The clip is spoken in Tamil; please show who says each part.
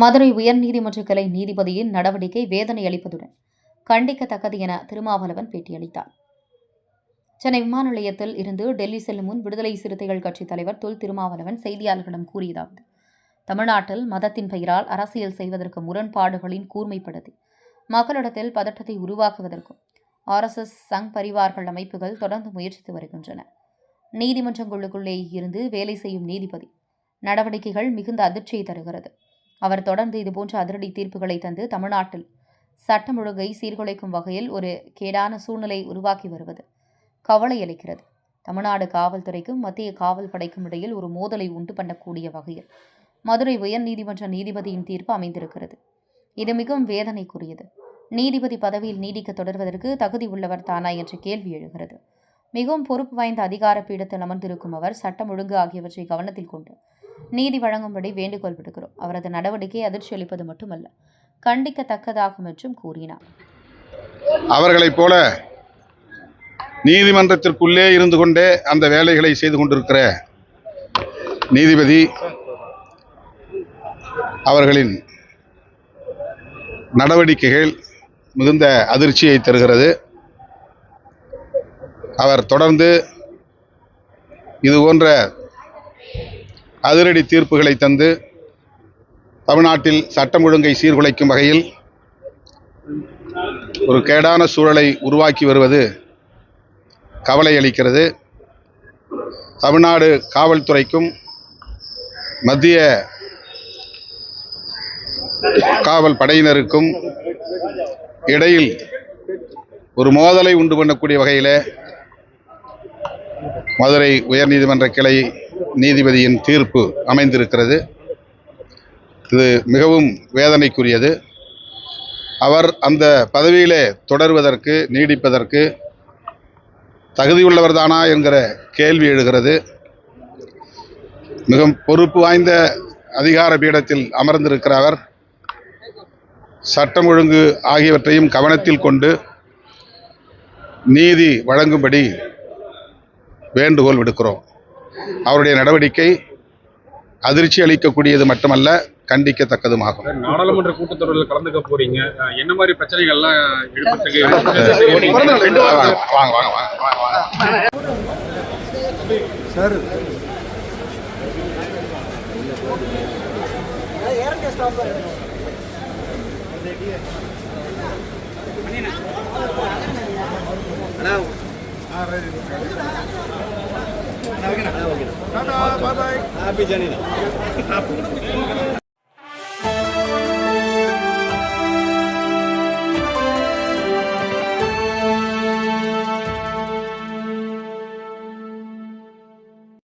Speaker 1: மதுரை உயர்நீதிமன்ற கிளை நீதிபதியின் நடவடிக்கை வேதனை அளிப்பதுடன் கண்டிக்கத்தக்கது என திருமாவளவன் பேட்டியளித்தார். சென்னை விமான நிலையத்தில் இருந்து டெல்லி செல்லும் முன் விடுதலை சிறுத்தைகள் கட்சித் தலைவர் தொல் திருமாவளவன் செய்தியாளர்களிடம் கூறியதாவது தமிழ்நாட்டில் மதத்தின் பெயரால் அரசியல் செய்வதற்கு முரண்பாடுகளின் கூர்மைப்படுத்தி மக்களிடத்தில் பதட்டத்தை உருவாக்குவதற்கும் ஆர்எஸ்எஸ் சங் பரிவார்கள் அமைப்புகள் தொடர்ந்து முயற்சித்து வருகின்றன. நீதிமன்றங்களுக்குள்ளே இருந்து வேலை செய்யும் நீதிபதி நடவடிக்கைகள் மிகுந்த அதிர்ச்சியை தருகிறது. அவர் தொடர்ந்து இதுபோன்ற அதிரடி தீர்ப்புகளை தந்து தமிழ்நாட்டில் சட்டம் ஒழுங்கை சீர்குலைக்கும் வகையில் ஒரு கேடான சூழ்நிலை உருவாக்கி வருவது கவலை அளிக்கிறது. தமிழ்நாடு காவல்துறைக்கும் மத்திய காவல் படைக்கும் இடையில் ஒரு மோதலை உண்டு பண்ணக்கூடிய வகையில் மதுரை உயர்நீதிமன்ற நீதிபதியின் தீர்ப்பு அமைந்திருக்கிறது. இது மிகவும் வேதனைக்குரியது. நீதிபதி பதவியில் நீடிக்க தொடர்வதற்கு தகுதி உள்ளவர் தானா என்ற கேள்வி எழுகிறது. மிகவும் பொறுப்பு வாய்ந்த அதிகார பீடத்தில் அமர்ந்திருக்கும் அவர் சட்டம் ஒழுங்கு ஆகியவற்றை கவனத்தில் கொண்டு நீதி வழங்கும்படி வேண்டுகோள் விடுக்கிறோம். அவரது நடவடிக்கை அதிர்ச்சி அளிப்பது மட்டுமல்ல கண்டிக்கத்தக்கதாகும் என்றும் கூறினார்.
Speaker 2: அவர்களைப் போல நீதிமன்றத்திற்குள்ளே இருந்து கொண்டே அந்த வேலைகளை செய்து கொண்டிருக்கிற நீதிபதி அவர்களின் நடவடிக்கைகள் மிகுந்த அதிர்ச்சியை தருகிறது. அவர் தொடர்ந்து இது போன்ற அதிரடி தீர்ப்புகளை தந்து தமிழ்நாட்டில் சட்டம் ஒழுங்கை சீர்குலைக்கும் வகையில் ஒரு கேடான சூழலை உருவாக்கி வருவது கவலை அளிக்கிறது. தமிழ்நாடு காவல்துறைக்கும் மத்திய காவல் படையினருக்கும் இடையில் ஒரு மோதலை உண்டு பண்ணக்கூடிய வகையில் மதுரை உயர்நீதிமன்ற கிளை நீதிபதியின் தீர்ப்பு அமைந்திருக்கிறது. இது மிகவும் வேதனைக்குரியது. அவர் அந்த பதவியிலே தொடர்வதற்கு நீடிப்பதற்கு தகுதியுள்ளவர்தானா என்கிற கேள்வி எழுகிறது. மிகவும் பொறுப்பு வாய்ந்த அதிகார பீடத்தில் அமர்ந்திருக்கிற அவர் சட்டம் ஒழுங்கு ஆகியவற்றையும் கவனத்தில் கொண்டு நீதி வழங்கும்படி வேண்டுகோள் விடுக்கிறோம். அவருடைய நடவடிக்கை அதிர்ச்சி அளிக்கக்கூடியது மட்டுமல்ல கண்டிக்கத்தக்கதுமாகும்
Speaker 3: சார், நாடாளுமன்ற கூட்டத்தொடரில் கலந்துக்க போறீங்க. என்ன மாதிரி பிரச்சனைகள்லாம்
Speaker 2: வாங்க வாங்க வாங்க வாங்க வாங்க
Speaker 4: Happy journey.